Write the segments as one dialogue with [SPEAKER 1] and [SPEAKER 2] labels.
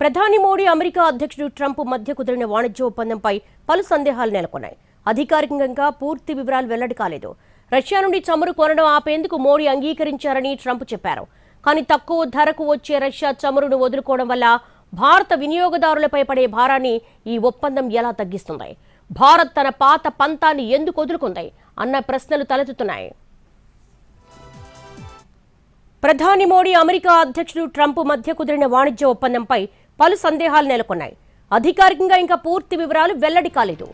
[SPEAKER 1] ప్రధాని మోడీ అమెరికా అధ్యక్షుడు ట్రంప్ మధ్య కుదిరిన వాణిజ్య ఒప్పందంపై పలు సందేహాలు నెలకొన్నాయి. అధికారికంగా పూర్తి వివరాలు వెల్లడి కాలేదు. రష్యా నుండి చమురు కొనడం ఆపేందుకు మోడీ అంగీకరించారని ట్రంప్ చెప్పారు. కానీ తక్కువ ధరకు వచ్చే రష్యా చమురును వదులుకోవడం వల్ల భారత వినియోగదారులపై పడే భారాన్ని ఈ ఒప్పందం ఎలా తగ్గిస్తుంది? భారత్ తన పాత పంతాన్ని ఎందుకు వదులుకుంది? అన్న ప్రశ్నలు తలెత్తుతున్నాయి. ప్రధాని మోడీ అమెరికా అధ్యక్షుడు ట్రంప్ మధ్య కుదిరిన వాణిజ్య ఒప్పందంపై పలు సందేహాలు నెలకొన్నాయి. అధికారికంగా ఇంకా పూర్తి వివరాలు వెల్లడి కాలేదు.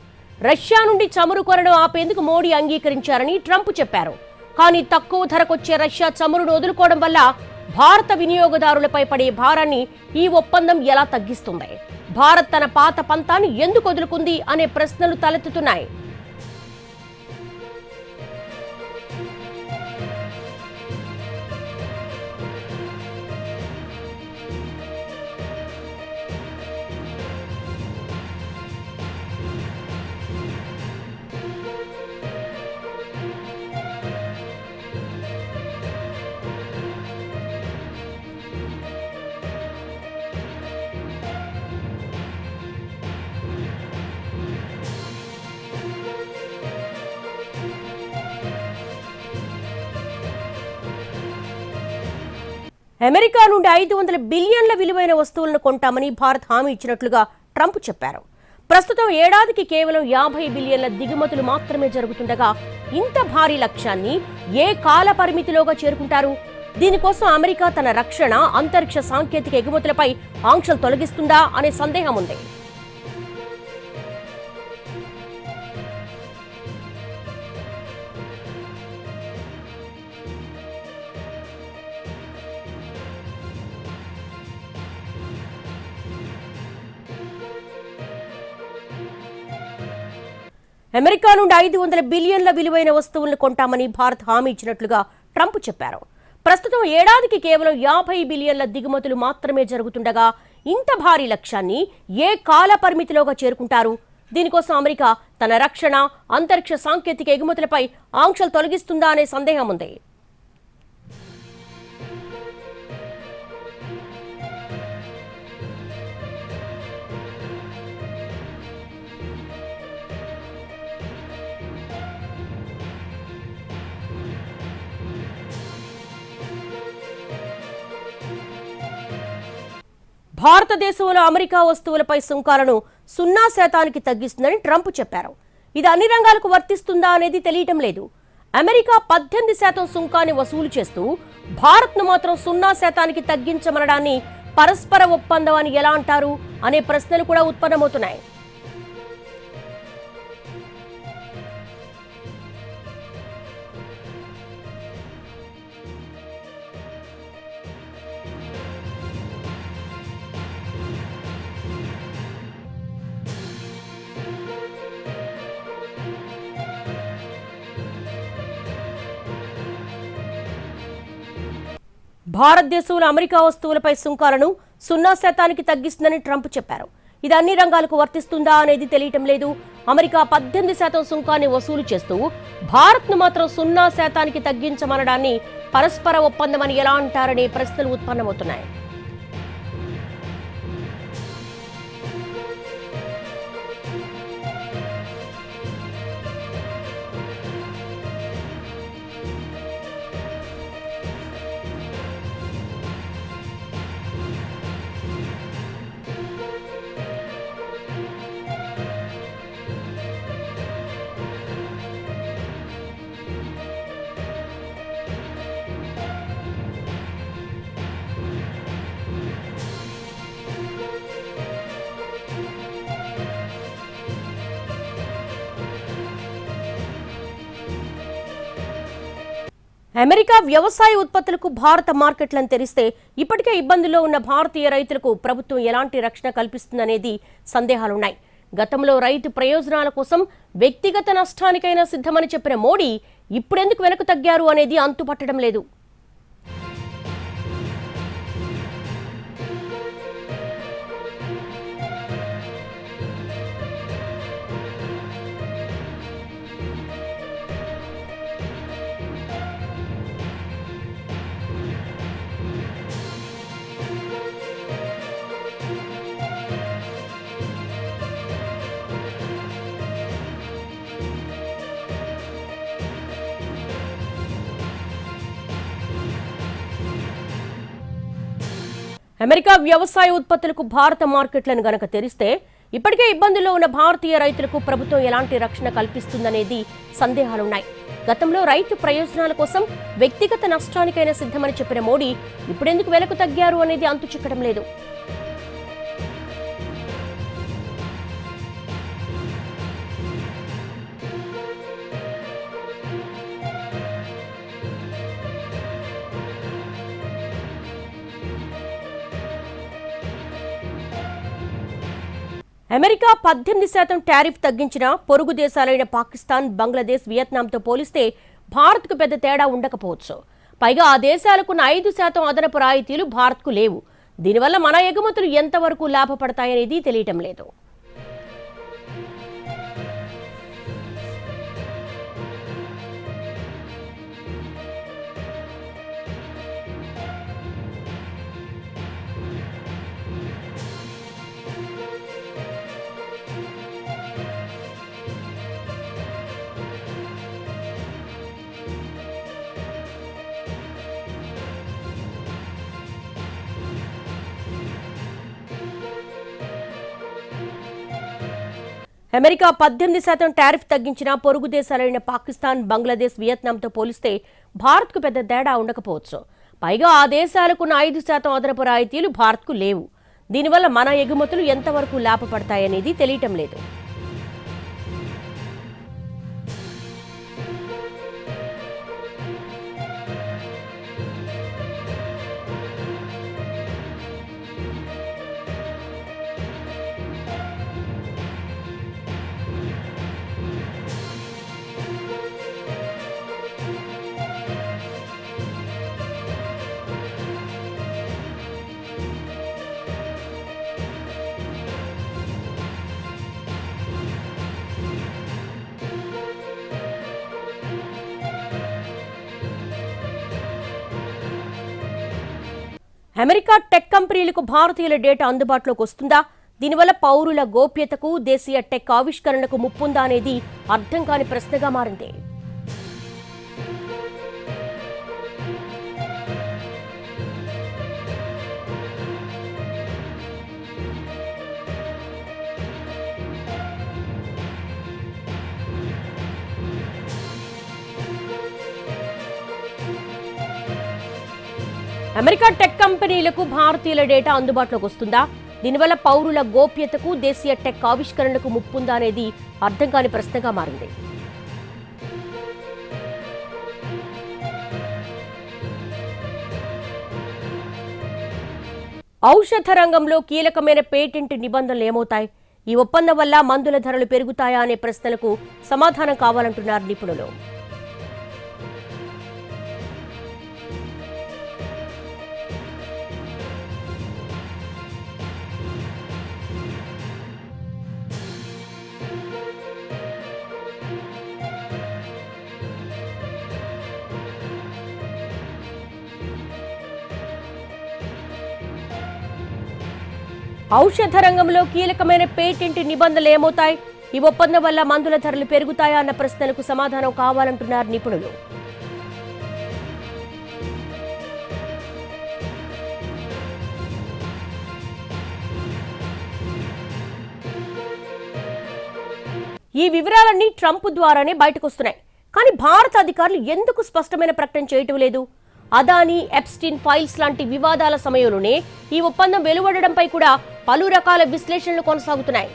[SPEAKER 1] రష్యా నుండి చమురు కొనడం ఆపేందుకు మోడీ అంగీకరించారని ట్రంప్ చెప్పారు. కానీ తక్కువ ధరకొచ్చే రష్యా చమురును వదులుకోవడం వల్ల భారత వినియోగదారులపై పడే భారాన్ని ఈ ఒప్పందం ఎలా తగ్గిస్తుంది? భారత్ తన పాత పంతాన్ని ఎందుకు వదులుకుంది? అనే ప్రశ్నలు తలెత్తుతున్నాయి. అమెరికా నుండి ఐదు వందల బిలియన్ల విలువైన వస్తువులను కొంటామని భారత్ హామీ ఇచ్చినట్లుగా ట్రంప్ చెప్పారు. ప్రస్తుతం ఏడాదికి కేవలం యాభై బిలియన్ల దిగుమతులు మాత్రమే జరుగుతుండగా ఇంత భారీ లక్ష్యాన్ని ఏ కాల పరిమితిలోగా చేరుకుంటారు? దీనికోసం అమెరికా తన రక్షణ అంతరిక్ష సాంకేతిక ఎగుమతులపై ఆంక్షలు తొలగిస్తుందా అనే సందేహం ఉంది. అమెరికా నుండి ఐదు వందల బిలియన్ల విలువైన వస్తువులను కొంటామని భారత్ హామీ ఇచ్చినట్లుగా ట్రంప్ చెప్పారు. ప్రస్తుతం ఏడాదికి కేవలం యాభై బిలియన్ల దిగుమతులు మాత్రమే జరుగుతుండగా ఇంత భారీ లక్ష్యాన్ని ఏ కాల పరిమితిలోగా చేరుకుంటారు? దీనికోసం అమెరికా తన రక్షణ అంతరిక్ష సాంకేతిక ఎగుమతులపై ఆంక్షలు తొలగిస్తుందా అనే సందేహం ఉంది. భారతదేశంలో అమెరికా వస్తువులపై సుంకాలను సున్నా శాతానికి తగ్గిస్తుందని ట్రంప్ చెప్పారు. ఇది అన్ని రంగాలకు వర్తిస్తుందా అనేది తెలియటం లేదు. అమెరికా పద్దెనిమిది శాతం సుంకాన్ని వసూలు చేస్తూ భారత్ను మాత్రం సున్నా శాతానికి తగ్గించమనడాన్ని పరస్పర ఒప్పందం అని ఎలా అంటారు? అనే ప్రశ్నలు కూడా ఉత్పన్నమవుతున్నాయి. భారతదేశంలో అమెరికా వస్తువులపై సుంకాలను సున్నా శాతానికి తగ్గిస్తుందని ట్రంప్ చెప్పారు. ఇది అన్ని రంగాలకు వర్తిస్తుందా అనేది తెలియటం లేదు. అమెరికా పద్దెనిమిది శాతం సుంకాన్ని వసూలు చేస్తూ భారత్ను మాత్రం సున్నా శాతానికి తగ్గించమనడాన్ని పరస్పర ఒప్పందమని ఎలా అంటారనే ప్రశ్నలు ఉత్పన్నమవుతున్నాయి. అమెరికా వ్యవసాయ ఉత్పత్తులకు భారత మార్కెట్లను తెరిస్తే ఇప్పటికే ఇబ్బందుల్లో ఉన్న భారతీయ రైతులకు ప్రభుత్వం ఎలాంటి రక్షణ కల్పిస్తుందనేది సందేహాలున్నాయి. గతంలో రైతు ప్రయోజనాల కోసం వ్యక్తిగత నష్టానికైనా సిద్ధమని చెప్పిన మోడీ ఇప్పుడెందుకు వెనక్కు తగ్గారు అనేది అంతుపట్టడం లేదు. అమెరికా వ్యవసాయ ఉత్పత్తులకు భారత మార్కెట్లను గనక తెరిస్తే ఇప్పటికే ఇబ్బందుల్లో ఉన్న భారతీయ రైతులకు ప్రభుత్వం ఎలాంటి రక్షణ కల్పిస్తుందనేది సందేహాలున్నాయి. గతంలో రైతు ప్రయోజనాల కోసం వ్యక్తిగత నష్టానికైనా సిద్ధమని చెప్పిన మోడీ ఇప్పుడెందుకు వెలకు తగ్గారు అనేది అంతు చిక్కడం లేదు. అమెరికా పద్దెనిమిది శాతం టారిఫ్ తగ్గించిన పొరుగు దేశాలైన పాకిస్తాన్ బంగ్లాదేశ్ వియత్నాంతో పోలిస్తే భారత్కు పెద్ద తేడా ఉండకపోవచ్చు. పైగా ఆ దేశాలకున్న ఐదు శాతం అదనపు రాయితీలు భారత్కు లేవు. దీనివల్ల మన ఎగుమతులు ఎంతవరకు లాభపడతాయనేది తెలియటం లేదు. అమెరికా పద్దెనిమిది శాతం టారిఫ్ తగ్గించిన పొరుగు దేశాలైన పాకిస్తాన్ బంగ్లాదేశ్ వియత్నాంతో పోలిస్తే భారత్కు పెద్ద తేడా ఉండకపోవచ్చు. పైగా ఆ దేశాలకున్న ఐదు శాతం అదనపు రాయితీలు భారత్కు లేవు. దీనివల్ల మన ఎగుమతులు ఎంతవరకు లాభపడతాయనేది తెలియటం లేదు. అమెరికా టెక్ కంపెనీలకు భారతీయుల డేటా అందుబాటులోకి వస్తుందా? దీనివల్ల పౌరుల గోప్యతకు దేశీయ టెక్ ఆవిష్కరణకు ముప్పుందా అనేది అర్థం కాని ప్రశ్నగా మారింది. అమెరికా టెక్ కంపెనీలకు భారతీయుల డేటా అందుబాటులోకి వస్తుందా? దీనివల్ల పౌరుల గోప్యతకు దేశీయ టెక్ ఆవిష్కరణలకు ముప్పుందా అనేది అర్థం కాని ప్రశ్నగా మారింది. ఔషధ రంగంలో కీలకమైన పేటెంట్ నిబంధనలు ఏమవుతాయి? ఈ ఒప్పందం వల్ల మందుల ధరలు పెరుగుతాయా అనే ప్రశ్నలకు సమాధానం కావాలంటున్నారు నిపుణులు. ఔషధ రంగంలో కీలకమైన పేటెంట్ నిబంధనలు ఏమవుతాయి? ఈ ఒప్పందం వల్ల మందుల ధరలు పెరుగుతాయా అన్న ప్రశ్నలకు సమాధానం కావాలంటున్నారు నిపుణులు. ఈ వివరాలన్నీ ట్రంప్ ద్వారానే బయటకొస్తున్నాయి. కానీ భారత అధికారులు ఎందుకు స్పష్టమైన ప్రకటన చేయటం లేదు? అదానీ ఎప్స్టిన్ ఫైల్స్ లాంటి వివాదాల సమయంలోనే ఈ ఒప్పందం వెలువడడంపై కూడా పలు రకాల విశ్లేషణలు కొనసాగుతున్నాయి.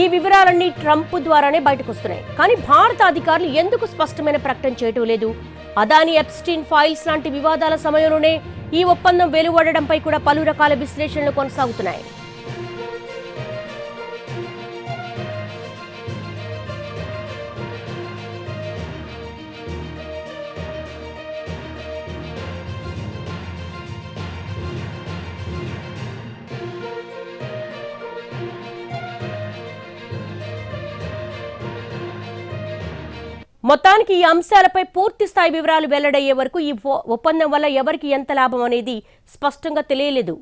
[SPEAKER 1] ఈ వివరాలన్నీ ట్రంప్ ద్వారానే బయటకు వస్తున్నాయి కానీ భారత అధికారులు ఎందుకు స్పష్టమైన ప్రకటన చేయటం లేదు? అదాని ఎప్స్టీన్ ఫైల్స్ లాంటి వివాదాల సమయంలోనే ఈ ఒప్పందం వెలువడడంపై కూడా పలు రకాల విశ్లేషణలు కొనసాగుతున్నాయి. మొత్తానికి ఈ అంశాలపై పూర్తి స్థాయి వివరాలు వెల్లడయ్యే వరకు ఈ ఒప్పందం వల్ల ఎవరికి ఎంత లాభం అనేది స్పష్టంగా తెలియలేదు.